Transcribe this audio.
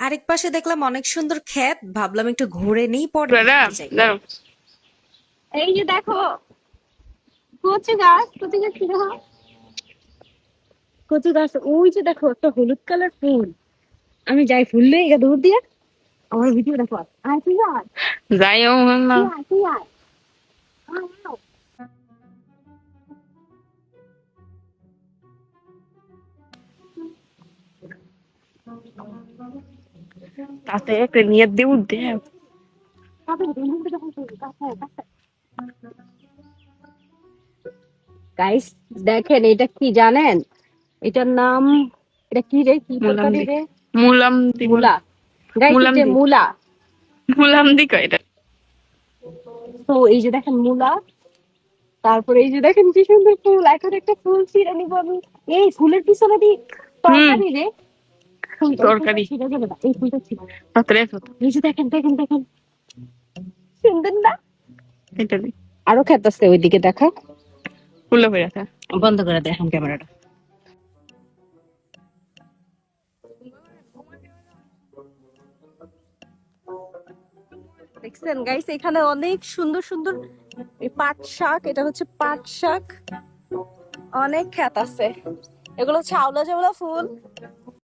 আরেক পাশে দেখলাম অনেক সুন্দর ক্ষেত। ভাবলাম একটু ঘুরে নিই পরে দাঁড়া যাই। এই যে দেখো কচু গাছ কচু গাছ কি কচু গাছ ওই যে দেখো একটা হলুদ কালার ফুল। আমি যাই ফুল নিয়ে গা দূর দিয়ে। আমার ভিডিও দেখো। আর তুই আর যাইও না তুই আয় তাতে একটা নিয়ে গাইস দেখেন এটা কি জানেন? এটার নাম এটা কি রে? কি তরকারি রে? মুলা। গাইস মুলা। কয় এটা। তো এই যে দেখেন মুলা তারপরে এই যে দেখেন কি সুন্দর ফুল। এখন একটা ফুল ছিঁড়ে নিবো আমি। এই ফুলের পিছনে তরকারি রে? তরকারি। ফুলটা ছিঁড়ে যাবে না, এই ফুলটা ছিঁড়ে পাত্রে কত দেখেন দেখেন দেখেন। সুন্দর না? এটা আরও খেত আছে ওইদিকে দেখো। হয়ে বন্ধ করে দেখেন ক্যামেরাটা। দেখছেন গাইস এখানে অনেক সুন্দর সুন্দর পাট শাক এটা হচ্ছে পাট শাক। অনেক ক্ষেত আছে। এগুলো হচ্ছে আওলা জাওলা ফুল।